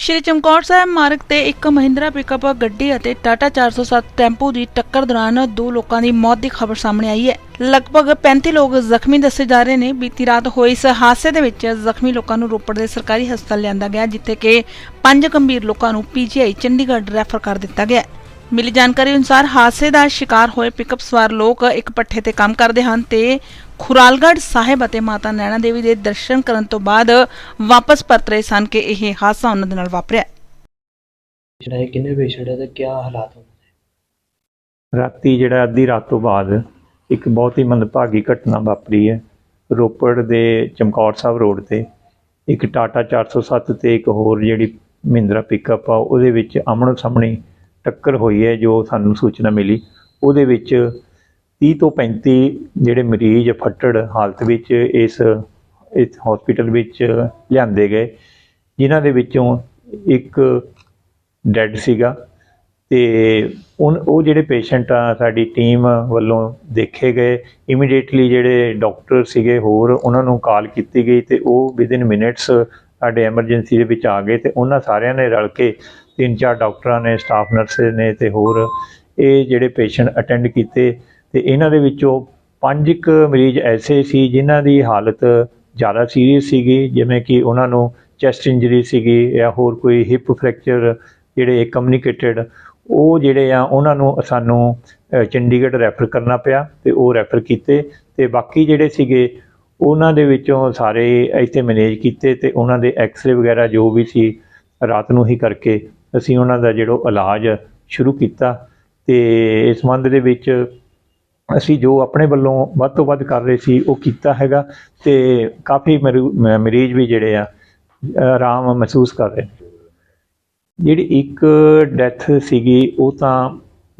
ਸ਼੍ਰੀ ਚਮਕੌਰ ਸਾਹਿਬ ਮਾਰਗ ਤੇ ਇੱਕ ਮਹਿੰਦਰਾ ਪਿਕਅਪ ਗੱਡੀ ਅਤੇ ਟਾਟਾ 407 ਟੈਂਪੂ ਦੀ ਟੱਕਰ ਦੌਰਾਨ ਦੋ ਲੋਕਾਂ ਦੀ ਮੌਤ ਦੀ ਖਬਰ ਸਾਹਮਣੇ ਆਈ ਹੈ। ਲਗਭਗ 35 ਲੋਕ ਜ਼ਖਮੀ ਦੱਸੇ ਜਾ ਰਹੇ ਨੇ। ਬੀਤੀ ਰਾਤ ਹੋਏ ਇਸ ਹਾਦਸੇ ਦੇ ਵਿੱਚ ਜ਼ਖਮੀ ਲੋਕਾਂ ਨੂੰ ਰੋਪੜ ਦੇ ਸਰਕਾਰੀ ਹਸਪਤਾਲ ਲਿਆਂਦਾ ਗਿਆ, ਜਿੱਥੇ ਕਿ ਪੰਜ ਗੰਭੀਰ ਲੋਕਾਂ ਨੂੰ ਪੀਜੀਆਈ ਚੰਡੀਗੜ੍ਹ ਰੈਫਰ ਕਰ ਦਿੱਤਾ ਗਿਆ। ਮਿਲੀ ਜਾਣਕਾਰੀ ਅਨੁਸਾਰ ਹਾਦਸੇ ਦਾ ਸ਼ਿਕਾਰ ਹੋਏ ਪਿਕਅਪ ਸਵਾਰ ਲੋਕ ਇੱਕ ਪੱਠੇ ਤੇ ਕੰਮ ਕਰਦੇ ਹਨ ਤੇ ਖੁਰਾਲਗੜ੍ਹ ਸਾਹਿਬ ਅਤੇ ਮਾਤਾ ਨੈਣਾ ਦੇਵੀ ਦੇ ਦਰਸ਼ਨ ਕਰਨ ਤੋਂ ਬਾਅਦ ਵਾਪਸ ਪਰਤ ਰਹੇ ਸਨ ਕਿ ਇਹ ਹਾਦਸਾ ਉਹਨਾਂ ਦੇ ਨਾਲ ਵਾਪਰਿਆ। ਜਿਹੜਾ ਹੈ ਕਿੰਨੇ ਪੇਸ਼ੈਂਟ ਹੈ ਤੇ ਕੀ ਹਾਲਾਤ ਹਨ ਰਾਤੀ ਜਿਹੜਾ ਅੱਧੀ ਰਾਤ ਤੋਂ ਬਾਅਦ ਇੱਕ ਬਹੁਤ ਹੀ ਮੰਦਭਾਗੀ ਘਟਨਾ ਵਾਪਰੀ ਹੈ। ਰੋਪੜ ਦੇ ਚਮਕੌਰ ਸਾਹਿਬ ਰੋਡ ਤੇ ਇੱਕ ਟਾਟਾ 407 ਤੇ ਇੱਕ ਹੋਰ ਜਿਹੜੀ ਮਹਿੰਦਰਾ ਪਿਕਅਪ ਆ ਉਹਦੇ ਵਿੱਚ ਆਮਣੋ ਸਾਹਮਣੇ ਟੱਕਰ ਹੋਈ ਹੈ ਜੋ ਸਾਨੂੰ ਸੂਚਨਾ ਮਿਲੀ। ਉਹਦੇ ਵਿੱਚ 30 ਤੋਂ 35 ਜਿਹੜੇ ਮਰੀਜ਼ ਫੱਟੜ ਹਾਲਤ ਵਿੱਚ ਇਸ ਇਸ ਹਸਪੀਟਲ ਵਿੱਚ ਲਿਆਂਦੇ ਗਏ, ਜਿਨ੍ਹਾਂ ਦੇ ਵਿੱਚੋਂ ਇੱਕ ਡੈੱਡ ਸੀਗਾ ਤੇ ਉਨ, ਉਹ ਜਿਹੜੇ ਪੇਸ਼ੈਂਟ ਆ ਸਾਡੀ ਟੀਮ ਵੱਲੋਂ ਦੇਖੇ ਗਏ। ਇਮੀਡੀਏਟਲੀ ਜਿਹੜੇ ਡਾਕਟਰ ਸੀਗੇ ਹੋਰ, ਉਹਨਾਂ ਨੂੰ ਕਾਲ ਕੀਤੀ ਗਈ ਤੇ ਉਹ ਵਿਦਿਨ ਮਿੰਟਸ ਸਾਡੇ ਐਮਰਜੈਂਸੀ ਦੇ ਵਿੱਚ ਆ ਗਏ ਤੇ ਉਹਨਾਂ ਸਾਰਿਆਂ ਨੇ ਰਲ ਕੇ ਤਿੰਨ ਚਾਰ ਡਾਕਟਰਾਂ ਨੇ ਸਟਾਫ ਨਰਸੇ ਨੇ ਤੇ ਹੋਰ ਇਹ ਜਿਹੜੇ ਪੇਸ਼ੈਂਟ ਅਟੈਂਡ ਕੀਤੇ। ਤੇ ਇਹਨਾਂ ਦੇ ਵਿੱਚੋਂ ਪੰਜ ਕੁ ਮਰੀਜ਼ ਐਸੇ ਸੀ ਜਿਨ੍ਹਾਂ ਦੀ ਹਾਲਤ ਜ਼ਿਆਦਾ ਸੀਰੀਅਸ ਸੀਗੀ, ਜਿਵੇਂ ਕਿ ਉਹਨਾਂ ਨੂੰ ਚੈਸਟ ਇੰਜਰੀ ਸੀਗੀ ਜਾਂ ਹੋਰ ਕੋਈ ਹਿਪ ਫ੍ਰੈਕਚਰ ਜਿਹੜੇ ਕਮਿਊਨੀਕੇਟਡ ਉਹ ਜਿਹੜੇ ਆ ਉਹਨਾਂ ਨੂੰ ਸਾਨੂੰ ਚੰਡੀਗੜ੍ਹ ਰੈਫਰ ਕਰਨਾ ਪਿਆ ਤੇ ਉਹ ਰੈਫਰ ਕੀਤੇ ਤੇ ਬਾਕੀ ਜਿਹੜੇ ਸੀਗੇ ਉਹਨਾਂ ਦੇ ਵਿੱਚੋਂ ਸਾਰੇ ਇੱਥੇ ਮੈਨੇਜ ਕੀਤੇ ਤੇ ਉਹਨਾਂ ਦੇ ਐਕਸ-ਰੇ ਵਗੈਰਾ ਜੋ ਵੀ ਸੀ ਰਾਤ ਨੂੰ ਹੀ ਕਰਕੇ ਅਸੀਂ ਉਹਨਾਂ ਦਾ ਜਿਹੜਾ ਇਲਾਜ ਸ਼ੁਰੂ ਕੀਤਾ ਤੇ ਇਸ ਸੰਬੰਧ ਦੇ ਵਿੱਚ ਅਸੀਂ ਜੋ ਆਪਣੇ ਵੱਲੋਂ ਵੱਧ ਤੋਂ ਵੱਧ ਕਰ ਰਹੇ ਸੀ, ਉਹ ਕੀਤਾ ਹੈਗਾ ਤੇ ਕਾਫੀ ਮਰੂ- ਮਰੀਜ਼ ਵੀ ਜਿਹੜੇ ਆ, ਆਰਾਮ ਮਹਿਸੂਸ ਕਰ ਰਹੇ ਨੇ। ਜਿਹੜੀ ਇੱਕ ਡੈਥ ਸੀਗੀ, ਉਹ ਤਾਂ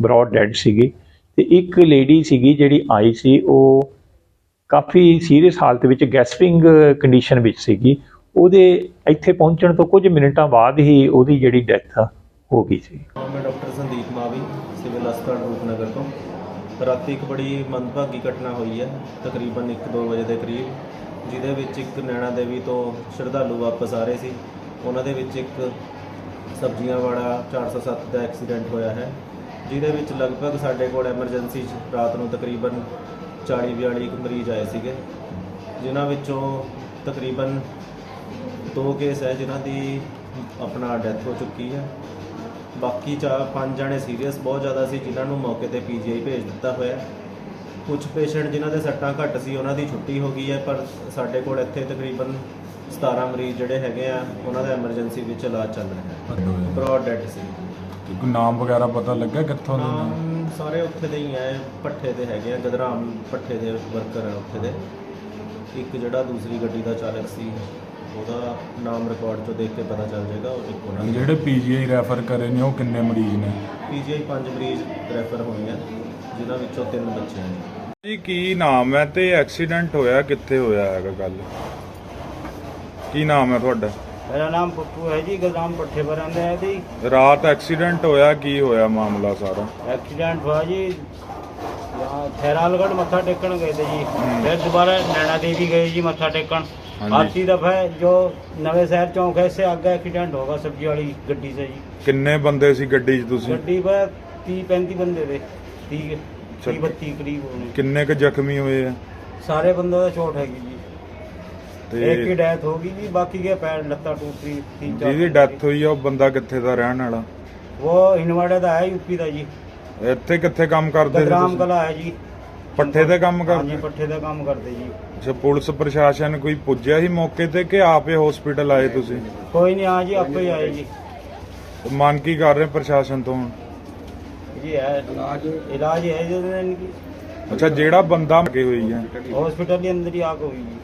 ਬ੍ਰੌਡ ਡੈਡ ਸੀਗੀ ਤੇ ਇੱਕ ਲੇਡੀ ਸੀਗੀ ਜਿਹੜੀ ਆਈ ਸੀ, ਉਹ ਕਾਫੀ ਸੀਰੀਅਸ ਹਾਲਤ ਵਿੱਚ ਗੈਸਪਿੰਗ ਕੰਡੀਸ਼ਨ ਵਿੱਚ ਸੀਗੀ। ਉਹਦੇ ਇੱਥੇ ਪਹੁੰਚਣ ਤੋਂ ਕੁਝ ਮਿੰਟਾਂ ਬਾਅਦ ਹੀ ਉਹਦੀ ਜਿਹੜੀ ਡੈਥ ਹੋ ਗਈ ਸੀ। ਮੈਂ ਡਾਕਟਰ ਸੰਦੀਪ ਮਾਵੀ, ਸਿਵਲ ਹਸਪਤਾਲ ਰੂਪਨਗਰ ਤੋਂ। ਰਾਤੀ ਇੱਕ ਬੜੀ ਮੰਦਭਾਗੀ ਘਟਨਾ ਹੋਈ ਹੈ, ਤਕਰੀਬਨ 1-2 ਵਜੇ ਦੇ ਕਰੀਬ, ਜਿਹਦੇ ਵਿੱਚ ਇੱਕ ਨੈਣਾ ਦੇਵੀ ਤੋਂ ਸ਼ਰਧਾਲੂ ਵਾਪਸ ਆ ਰਹੇ ਸੀ। ਉਹਨਾਂ ਦੇ ਵਿੱਚ ਇੱਕ ਸਬਜ਼ੀਆਂ ਵਾਲਾ 407 ਦਾ ਐਕਸੀਡੈਂਟ ਹੋਇਆ ਹੈ, ਜਿਹਦੇ ਵਿੱਚ ਲਗਭਗ ਸਾਡੇ ਕੋਲ ਐਮਰਜੈਂਸੀ 'ਚ ਰਾਤ ਨੂੰ ਤਕਰੀਬਨ 40-42 ਕੁ ਮਰੀਜ਼ ਆਏ ਸੀਗੇ, ਜਿਨ੍ਹਾਂ ਵਿੱਚੋਂ ਤਕਰੀਬਨ ਦੋ ਕੇਸ ਹੈ, ਜਿਨ੍ਹਾਂ ਦੀ ਆਪਣਾ ਡੈਥ ਹੋ ਚੁੱਕੀ ਹੈ। ਬਾਕੀ ਚਾ ਪੰਜ ਜਣੇ ਸੀਰੀਅਸ ਬਹੁਤ ਜ਼ਿਆਦਾ ਸੀ ਜਿਨ੍ਹਾਂ ਨੂੰ ਮੌਕੇ ਤੇ ਪੀਜੀਆਈ ਭੇਜ ਦਿੱਤਾ ਹੋਇਆ। ਹੈ ਕੁਝ ਪੇਸ਼ੈਂਟ ਜਿਨ੍ਹਾਂ ਦੇ ਸੱਟਾਂ ਘੱਟ ਸੀ ਉਹਨਾਂ ਦੀ ਛੁੱਟੀ ਹੋ ਗਈ ਹੈ ਪਰ ਸਾਡੇ ਕੋਲ ਇੱਥੇ ਤਕਰੀਬਨ 17 ਮਰੀਜ਼ ਜਿਹੜੇ ਹੈਗੇ ਆ ਉਹਨਾਂ ਦਾ ਐਮਰਜੈਂਸੀ ਵਿੱਚ ਇਲਾਜ ਚੱਲ ਰਿਹਾ ਹੈ। ਬ੍ਰੌਡ ਡੈਡ ਸੀ। ਕੋਈ ਨਾਮ ਵਗੈਰਾ ਪਤਾ ਲੱਗਾ ਕਿੱਥੋਂ ਦੇ ਨੇ? ਨਾਮ ਸਾਰੇ ਉੱਥੇ ਦੇ ਹੀ ਆ ਪੱਠੇ ਦੇ ਹੈਗੇ ਆ ਗਦਰਾਮ ਪੱਠੇ ਦੇ ਵਰਕਰ ਆ ਉੱਥੇ ਦੇ। ਇੱਕ ਜਿਹੜਾ ਦੂਸਰੀ ਗੱਡੀ ਦਾ ਚਾਲਕ ਸੀ ਉਹਦਾ ਨਾਮ ਰਿਕਾਰਡ ਚੋਂ ਦੇਖ ਕੇ ਪਤਾ ਚੱਲ ਜਾਏਗਾ ਉਹ ਇੱਕ ਉਹਨਾਂ ਜਿਹੜੇ ਪੀਜੀਆਈ ਰੈਫਰ ਕਰੇ ਨੇ ਉਹ ਕਿੰਨੇ ਮਰੀਜ਼ ਨੇ? ਪੀਜੀਆਈ ਪੰਜ ਮਰੀਜ਼ ਰੈਫਰ ਹੋਏ ਆ ਜਿਨ੍ਹਾਂ ਵਿੱਚੋਂ ਤਿੰਨ ਬੱਚੇ ਹਨ ਜੀ ਕੀ ਨਾਮ ਹੈ ਤੇ ਐਕਸੀਡੈਂਟ ਹੋਇਆ ਕਿੱਥੇ ਹੋਇਆ ਹੈਗਾ ਗੱਲ? ਕੀ ਨਾਮ ਹੈ ਤੁਹਾਡਾ? ਮੇਰਾ ਨਾਮ ਪੱਪੂ ਹੈ ਜੀ ਗਦਾਮ ਪੱਠੇ ਪਰ ਆਂਦੇ ਹੈ ਜੀ। ਰਾਤ ਐਕਸੀਡੈਂਟ ਹੋਇਆ ਕੀ ਹੋਇਆ ਮਾਮਲਾ ਸਾਰਾ? ਐਕਸੀਡੈਂਟ ਹੋਇਆ ਜੀ ਹੈਰਾਲਗੜ ਮੱਥਾ ਟੇਕਣ ਗਏ ਤੇ ਜੀ। ਫਿਰ ਦੁਬਾਰਾ ਨੈਣਾ ਦੇਵੀ ਗਏ ਜੀ ਮੱਥਾ ਟੇਕਣ। ਹਾਂਜੀ। ਦਫਾ ਜੋ ਨਵੇਂ ਸ਼ਹਿਰ ਚੌਂਕ ਹੈ ਇਸੇ ਅੱਗੇ ਐਕਸੀਡੈਂਟ ਹੋਗਾ ਸਬਜ਼ੀ ਵਾਲੀ ਗੱਡੀ ਸੇ ਜੀ। ਕਿੰਨੇ ਬੰਦੇ ਸੀ ਗੱਡੀ 'ਚ ਤੁਸੀਂ? ਗੱਡੀ ਪਰ 30 35 ਬੰਦੇ ਦੇ। 30 32 ਕਰੀਬ ਹੋਣੇ। ਕਿੰਨੇ ਕੁ ਜ਼ਖਮੀ ਹੋਏ ਆ? ਸਾਰੇ ਬੰਦੇ ਦਾ ਛੋਟ ਹੈਗੀ ਜੀ। ਇੱਕ ਹੀ ਡੈਥ ਹੋ ਗਈ ਜੀ ਬਾਕੀ ਕੇ ਪੈਰ ਲੱਤਾਂ ਟੁੱਟ ਗਈ ਤਿੰਨ ਚਾਰ ਜਿਹਦੀ ਡੈਥ ਹੋਈ ਆ ਉਹ ਬੰਦਾ ਕਿੱਥੇ ਦਾ ਰਹਿਣ ਵਾਲਾ? ਉਹ ਇਨਵਾੜੇ ਦਾ ਹੈ ਯੂਪੀ ਦਾ ਜੀ। ਇੱਥੇ ਕਿੱਥੇ ਕੰਮ ਕਰਦੇ ਸੀ ਗ੍ਰਾਮ ਕਲਾ ਹੈ ਜੀ। ਪੱਠੇ ਦਾ ਕੰਮ ਕਰਦੇ? ਹਾਂਜੀ ਪੱਠੇ ਦਾ ਕੰਮ ਕਰਦੇ ਜੀ। ਅੱਛਾ ਪੁਲਿਸ ਪ੍ਰਸ਼ਾਸਨ ਕੋਈ ਪੁੱਜਿਆ ਸੀ ਮੌਕੇ ਤੇ ਕਿ ਆਪੇ ਹਸਪੀਟਲ ਆਏ ਤੁਸੀਂ? ਕੋਈ ਨਹੀਂ ਆ ਜੀ ਆਪੇ ਹੀ ਆਏ ਜੀ। ਮੰਨ ਕੀ ਕਰ ਰਹੇ ਪ੍ਰਸ਼ਾਸਨ ਤੋਂ ਹੁਣ? ਜੀ ਹੈ ਇਲਾਜ। ਇਲਾਜ ਹੈ ਜਿਹੜਾ ਬੰਦਾ ਮਗੇ ਹੋਈ ਹੈ। ਹਸਪੀਟਲ ਦੇ ਅੰਦਰ ਹੀ ਆਗ ਹੋਈ ਜੀ।